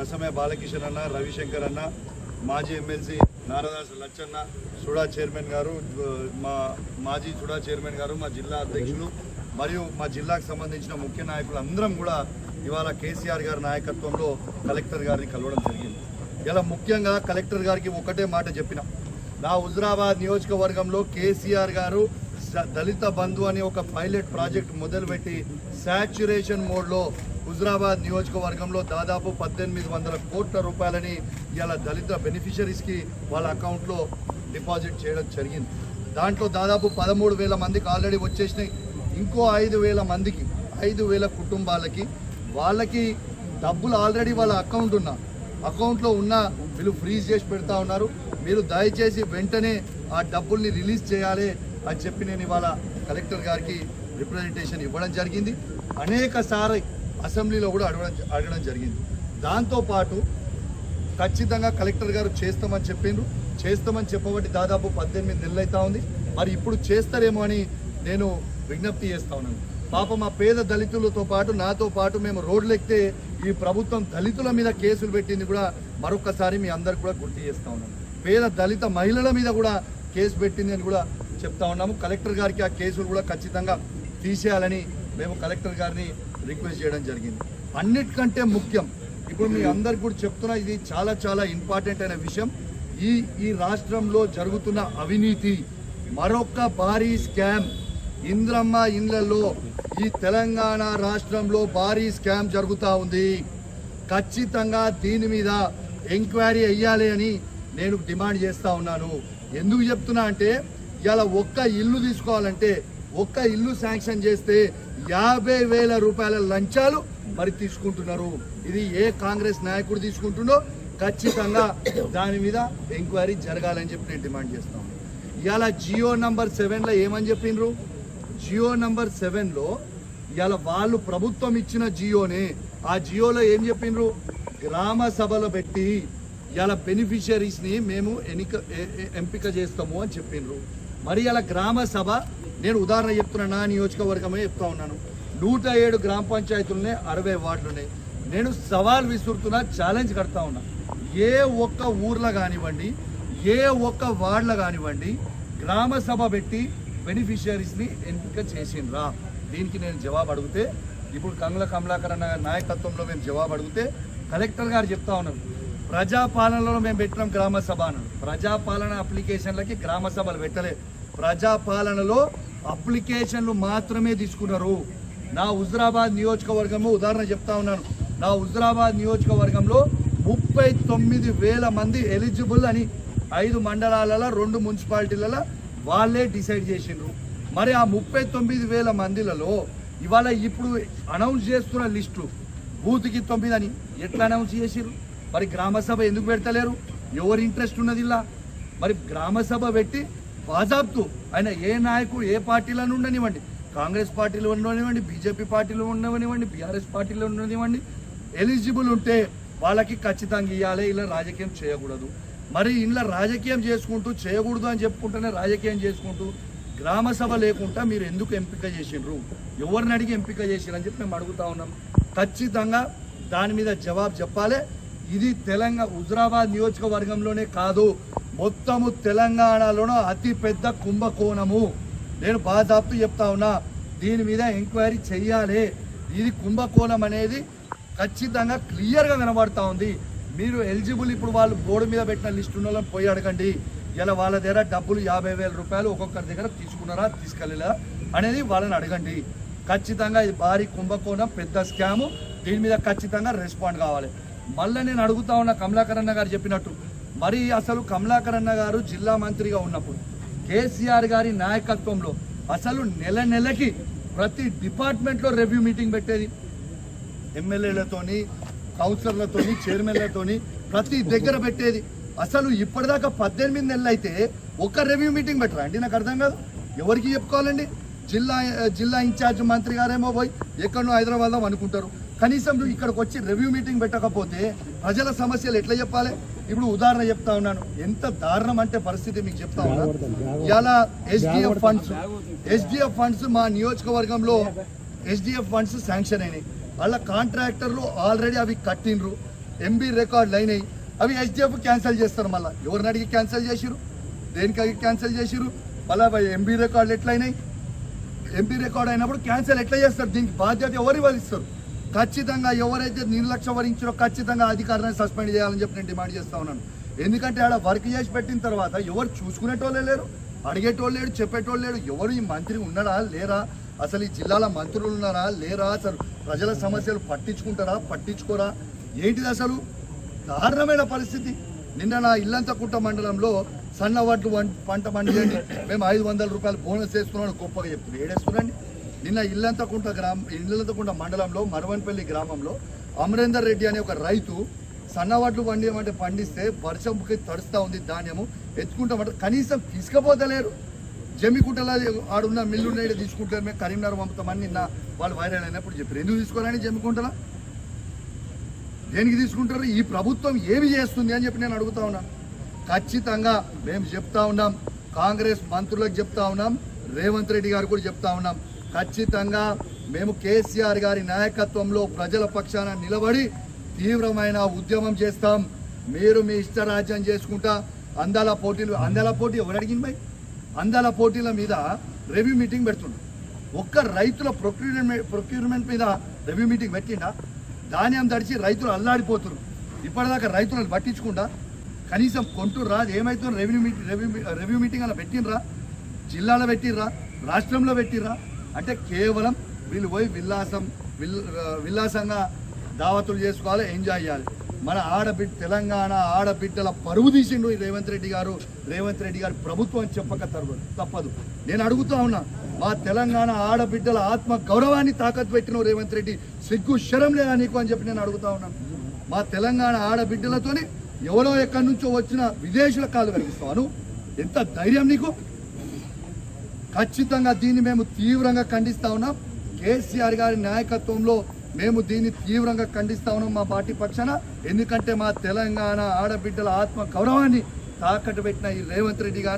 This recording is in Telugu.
రసమే బాలకిషన్ అన్న రవిశంకర్ అన్న మాజీ MLC Naradas Lachanna SUDA chairman గారు మా మాజీ సుడా చైర్మన్ గారు మా జిల్లా అధ్యక్షులు మరియు మా జిల్లాకు సంబంధించిన ముఖ్య నాయకులు అందరం కూడా ఇవాళ కేసీఆర్ గారి నాయకత్వంలో కలెక్టర్ గారిని కలవడం జరిగింది. ఇలా ముఖ్యంగా కలెక్టర్ గారికి ఒకటే మాట చెప్పిన నా హుజరాబాద్ నియోజకవర్గంలో కేసీఆర్ గారు దళిత బంధు అనే ఒక పైలట్ ప్రాజెక్ట్ మొదలుపెట్టి శాచ్యురేషన్ మోడ్లో హుజరాబాద్ నియోజకవర్గంలో దాదాపు పద్దెనిమిది వందల కోట్ల రూపాయలని ఇలా దళిత బెనిఫిషరీస్కి వాళ్ళ అకౌంట్లో డిపాజిట్ చేయడం జరిగింది. దాంట్లో దాదాపు పదమూడు వేల మందికి ఆల్రెడీ వచ్చేసినాయి. ఇంకో ఐదు వేల మందికి ఐదు వేల కుటుంబాలకి వాళ్ళకి డబ్బులు ఆల్రెడీ వాళ్ళ అకౌంట్ ఉన్న అకౌంట్లో ఉన్న వీళ్ళు ఫ్రీజ్ చేసి పెడతా ఉన్నారు. మీరు దయచేసి వెంటనే ఆ డబ్బుల్ని రిలీజ్ చేయాలి. అని చెప్పి నేను ఇవాళ కలెక్టర్ గారికి రిప్రజెంటేషన్ ఇవ్వడం జరిగింది. అనేకసారి అసెంబ్లీలో కూడా అడగడం అడగడం జరిగింది. దాంతోపాటు ఖచ్చితంగా కలెక్టర్ గారు చేస్తామని చెప్పిండ్రు. చేస్తామని చెప్పబట్టి దాదాపు పద్దెనిమిది నెలలు అవుతా ఉంది. మరి ఇప్పుడు చేస్తారేమో అని నేను విజ్ఞప్తి చేస్తా ఉన్నాను. పాప మా పేద దళితులతో పాటు నాతో పాటు మేము రోడ్లు ఎక్కితే ఈ ప్రభుత్వం దళితుల మీద కేసులు పెట్టింది కూడా మరొకసారి మీ అందరికి కూడా గుర్తు చేస్తా ఉన్నాను. పేద దళిత మహిళల మీద కూడా కేసు పెట్టింది అని కూడా చెప్తా ఉన్నాము. కలెక్టర్ గారికి ఆ కేసులు కూడా ఖచ్చితంగా తీసేయాలని మేము కలెక్టర్ గారిని రిక్వెస్ట్ చేయడం జరిగింది. అన్నిటికంటే ముఖ్యం ఇప్పుడు మీ అందరికి కూడా చెప్తున్నా ఇది చాలా చాలా ఇంపార్టెంట్ అయిన విషయం. ఈ ఈ రాష్ట్రంలో జరుగుతున్న అవినీతి మరొక భారీ స్కామ్. ఇంద్రమ్మ ఇండ్లలో ఈ తెలంగాణ రాష్ట్రంలో భారీ స్కామ్ జరుగుతూ ఉంది. ఖచ్చితంగా దీని మీద ఎంక్వైరీ అయ్యాలి అని నేను డిమాండ్ చేస్తూ ఉన్నాను. ఎందుకు చెప్తున్నా అంటే ఇలా ఒక్క ఇల్లు తీసుకోవాలంటే ఒక్క ఇల్లు శాంక్షన్ చేస్తే యాభై వేల రూపాయల లంచాలు మరి తీసుకుంటున్నారు. ఇది ఏ కాంగ్రెస్ నాయకుడు తీసుకుంటుండో ఖచ్చితంగా దాని మీద ఎంక్వైరీ జరగాలని చెప్పి నేను డిమాండ్ చేస్తాను. ఇవాళ జియో నంబర్ సెవెన్లో ఏమని చెప్పిండ్రు? జియో నంబర్ సెవెన్లో ఇవాళ వాళ్ళు ప్రభుత్వం ఇచ్చిన జియోనే ఆ జియోలో ఏం చెప్పిండ్రు? గ్రామ సభలో పెట్టి ఇవాళ బెనిఫిషరీస్ని మేము ఎన్నిక ఎంపిక చేస్తాము అని చెప్పిండ్రు. మరి గ్రామ సభ నేను ఉదాహరణ చెప్తున్నా నా నియోజకవర్గమే చెప్తా ఉన్నాను. నూట ఏడు గ్రామ పంచాయతీలున్నాయి అరవై వార్డులు ఉన్నాయి నేను సవాల్ విసురుతున్నా ఛాలెంజ్ కడతా ఉన్నా. ఏ ఒక్క ఊర్లో కానివ్వండి ఏ ఒక్క వార్డులో కానివ్వండి గ్రామ సభ పెట్టి బెనిఫిషియరీస్ని ఎంపిక చేసిండ్రా? దీనికి నేను జవాబు అడిగితే ఇప్పుడు కంగుల కమలాకర్ అన్న నాయకత్వంలో మేము జవాబు అడిగితే కలెక్టర్ గారు చెప్తా ఉన్నారు. ప్రజాపాలనలో మేము పెట్టినాం గ్రామ సభను. ప్రజాపాలన అప్లికేషన్లకి గ్రామ సభలు పెట్టలేదు ప్రజాపాలనలో అప్లికేషన్లు మాత్రమే తీసుకున్నారు. నా హుజరాబాద్ నియోజకవర్గము ఉదాహరణ చెప్తా ఉన్నాను. నా హుజరాబాద్ నియోజకవర్గంలో ముప్పై తొమ్మిది వేల మంది ఎలిజిబుల్ అని ఐదు మండలాలలో రెండు మున్సిపాలిటీలలో వాళ్ళే డిసైడ్ చేసిండ్రు. మరి ఆ ముప్పై తొమ్మిది వేల మందిలలో ఇవాళ ఇప్పుడు అనౌన్స్ చేస్తున్న లిస్టు బూత్కి తొమ్మిది అని ఎట్లా అనౌన్స్ చేసిర్రు మరి గ్రామ సభ ఎందుకు పెడతలేరు? ఎవరు ఇంట్రెస్ట్ ఉన్నది ఇలా? మరి గ్రామసభ పెట్టి బాజాబ్తూ ఆయన ఏ నాయకుడు ఏ పార్టీలో ఉండనివ్వండి. కాంగ్రెస్ పార్టీలో ఉండనివ్వండి బీజేపీ పార్టీలో ఉండనివ్వండి బీఆర్ఎస్ పార్టీలో ఉండనివ్వండి. ఎలిజిబుల్ ఉంటే వాళ్ళకి ఖచ్చితంగా ఇవ్వాలి ఇలా రాజకీయం చేయకూడదు. మరి ఇలా రాజకీయం చేసుకుంటూ చేయకూడదు అని చెప్పుకుంటూనే రాజకీయం చేసుకుంటూ గ్రామ సభ లేకుండా మీరు ఎందుకు ఎంపిక చేసిండ్రు? ఎవరిని అడిగి ఎంపిక చేసిరని చెప్పి మేము అడుగుతా ఉన్నాం. ఖచ్చితంగా దాని మీద జవాబు చెప్పాలి. ఇది తెలంగాణ హుజరాబాద్ నియోజకవర్గంలోనే కాదు మొత్తము తెలంగాణలోనూ అతిపెద్ద కుంభకోణము. నేను బాధాప్తు చెప్తా ఉన్నా దీని మీద ఎంక్వైరీ చెయ్యాలి. ఇది కుంభకోణం అనేది ఖచ్చితంగా క్లియర్గా కనబడతా ఉంది. మీరు ఎలిజిబుల్ ఇప్పుడు వాళ్ళు బోర్డు మీద పెట్టిన లిస్ట్ ఉన్న వాళ్ళని పోయి అడగండి. ఇలా వాళ్ళ దగ్గర డబ్బులు యాభై వేల రూపాయలు ఒక్కొక్కరి దగ్గర తీసుకున్నారా తీసుకెళ్ళలేదా అనేది వాళ్ళని అడగండి. ఖచ్చితంగా ఇది భారీ కుంభకోణం పెద్ద స్కాము. దీని మీద ఖచ్చితంగా రెస్పాండ్ కావాలి. మళ్ళీ నేను అడుగుతా ఉన్న కమలాకరన్న గారు చెప్పినట్టు. మరి అసలు కమలాకరన్న గారు జిల్లా మంత్రిగా ఉన్నప్పుడు కేసీఆర్ గారి నాయకత్వంలో అసలు నెల నెలకి ప్రతి డిపార్ట్మెంట్లో రివ్యూ మీటింగ్ పెట్టేది. ఎమ్మెల్యేలతోని కౌన్సిలర్లతోని చైర్మన్లతోని ప్రతి దగ్గర పెట్టేది. అసలు ఇప్పటిదాకా పద్దెనిమిది నెలలు అయితే ఒక్క రివ్యూ మీటింగ్ పెట్టరా అండి? నాకు అర్థం కాదు. ఎవరికి చెప్పుకోవాలండి? జిల్లా జిల్లా ఇన్ఛార్జ్ మంత్రి గారేమో పోయి ఎక్కడో హైదరాబాద్లో అనుకుంటారు. కనీసం నువ్వు ఇక్కడికి వచ్చి రివ్యూ మీటింగ్ పెట్టకపోతే ప్రజల సమస్యలు ఎట్లా చెప్పాలి? ఇప్పుడు ఉదాహరణ చెప్తా ఉన్నాను. ఎంత దారుణం అంటే పరిస్థితి మీకు చెప్తా ఉన్నా. ఇలా ఎస్డిఎఫ్ ఫండ్స్ ఎస్డిఎఫ్ ఫండ్స్ మా నియోజకవర్గంలో ఎస్డిఎఫ్ ఫండ్స్ శాంక్షన్ అయినాయి. వాళ్ళ కాంట్రాక్టర్లు ఆల్రెడీ అవి కట్టిండ్రు. ఎంబీ రికార్డులు అయినాయి. అవి ఎస్డిఎఫ్ క్యాన్సిల్ చేస్తారు మళ్ళీ. ఎవరిని అడిగి క్యాన్సిల్ చేసిరు దేనికి క్యాన్సిల్ చేసిరు మళ్ళీ ఎంబీ రికార్డులు ఎట్లయినాయి? ఎంపీ రికార్డ్ అయినప్పుడు క్యాన్సిల్ ఎట్లా చేస్తారు? దీనికి బాధ్యత ఎవరు వహిస్తారు ఖచ్చితంగా ఎవరైతే నిర్లక్ష్యం వహించారో ఖచ్చితంగా అధికారాన్ని సస్పెండ్ చేయాలని చెప్పి నేను డిమాండ్ చేస్తా ఉన్నాను. ఎందుకంటే ఆడ వర్క్ చేసి పెట్టిన తర్వాత ఎవరు చూసుకునేటోళ్ళే లేరు అడిగేటోళ్ళు లేడు చెప్పేటోళ్ళు లేడు ఎవరు ఈ మంత్రి ఉన్నాడా లేరా? అసలు ఈ జిల్లాల మంత్రులు ఉన్నారా లేరా? అసలు ప్రజల సమస్యలు పట్టించుకుంటారా పట్టించుకోరా? ఏంటిది అసలు? దారుణమైన పరిస్థితి. నిన్న నా ఇల్లంతకుంట మండలంలో సన్న వడ్లు పంట పండియండి. మేము ఐదు వందల రూపాయలు బోనస్ వేసుకున్నాం గొప్పగా చెప్తున్నారు ఏడేస్తున్నాండి నిన్న ఇల్లంతకుంట గ్రామ ఇల్లంతకుంట మండలంలో మరవన్పల్లి గ్రామంలో అమరేందర్ రెడ్డి అనే ఒక రైతు సన్నవాట్లు పండియమంటే పండిస్తే వర్షంకి తడుస్తూ ఉంది ధాన్యము. ఎత్తుకుంటామంటే కనీసం తీసుకపోతలేరు. జమ్మికుంటలో ఆడున్న మిల్లు నేడు తీసుకుంటారు మేము కరీంనగర్ పంపుతామని నిన్న వాళ్ళు వైరల్ అయినప్పుడు చెప్పారు. ఎందుకు తీసుకోవాలని జమ్మికుంటలా? దేనికి తీసుకుంటారు? ఈ ప్రభుత్వం ఏమి చేస్తుంది అని చెప్పి నేను అడుగుతా ఉన్నాను ఖచ్చితంగా మేము చెప్తా ఉన్నాం. కాంగ్రెస్ మంత్రులకు చెప్తా ఉన్నాం. రేవంత్ రెడ్డి గారు కూడా చెప్తా ఉన్నాం. ఖచ్చితంగా మేము కేసీఆర్ గారి నాయకత్వంలో ప్రజల పక్షాన నిలబడి తీవ్రమైన ఉద్యమం చేస్తాం. మీరు మీ ఇష్టరాజ్యం చేసుకుంటా అందాల పోటీలు అందాల పోటీ ఎవరు అడిగింది భయ్ అందాల పోటీల మీద రెవ్యూ మీటింగ్ పెడుతుండ్రు ఒక్క రైతుల ప్రొక్యూర్మెంట్ ప్రొక్యూర్మెంట్ మీద రెవ్యూ మీటింగ్ పెట్టిండా? ధాన్యం తడిచి రైతులు అల్లాడిపోతున్నారు ఇప్పటిదాకా రైతులను పట్టించుకుంటా? కనీసం కొంటుర్రా అది ఏమవుతుందో revenue meeting revenue review meeting అలా పెట్టినరా జిల్లాలో పెట్టిర్రా రాష్ట్రంలో పెట్టిర్రా అంటే కేవలం వీళ్ళు పోయి విల్లాసం విల్ విల్లాసంగా దావతులు చేసుకోవాలి ఎంజాయ్ చేయాలి. మన ఆడబిడ్డ తెలంగాణ ఆడబిడ్డల పరువు తీసిండు రేవంత్ రెడ్డి గారు. రేవంత్ రెడ్డి గారు ప్రభుత్వం చెప్పక తరగదు తప్పదు. నేను అడుగుతా ఉన్నా మా తెలంగాణ ఆడబిడ్డల ఆత్మ గౌరవాన్ని తాకట్టు పెట్టిన రేవంత్ రెడ్డి సిగ్గు శరం లేదా నీకు అని చెప్పి నేను అడుగుతా ఉన్నాను మా తెలంగాణ ఆడబిడ్డలతోనే ఎవరో ఎక్కడి నుంచో వచ్చిన విదేశీయుల కాలు కనిపిస్తాను ఎంత ధైర్యం నీకు? ఖచ్చితంగా దీన్ని మేము తీవ్రంగా ఖండిస్తా ఉన్నాం. కేసీఆర్ గారి నాయకత్వంలో మేము దీన్ని తీవ్రంగా ఖండిస్తా ఉన్నాం మా పార్టీ పక్షాన. ఎందుకంటే మా తెలంగాణ ఆడబిడ్డల ఆత్మ గౌరవాన్ని తాకట్టు పెట్టిన ఈ రేవంత్ రెడ్డి గారు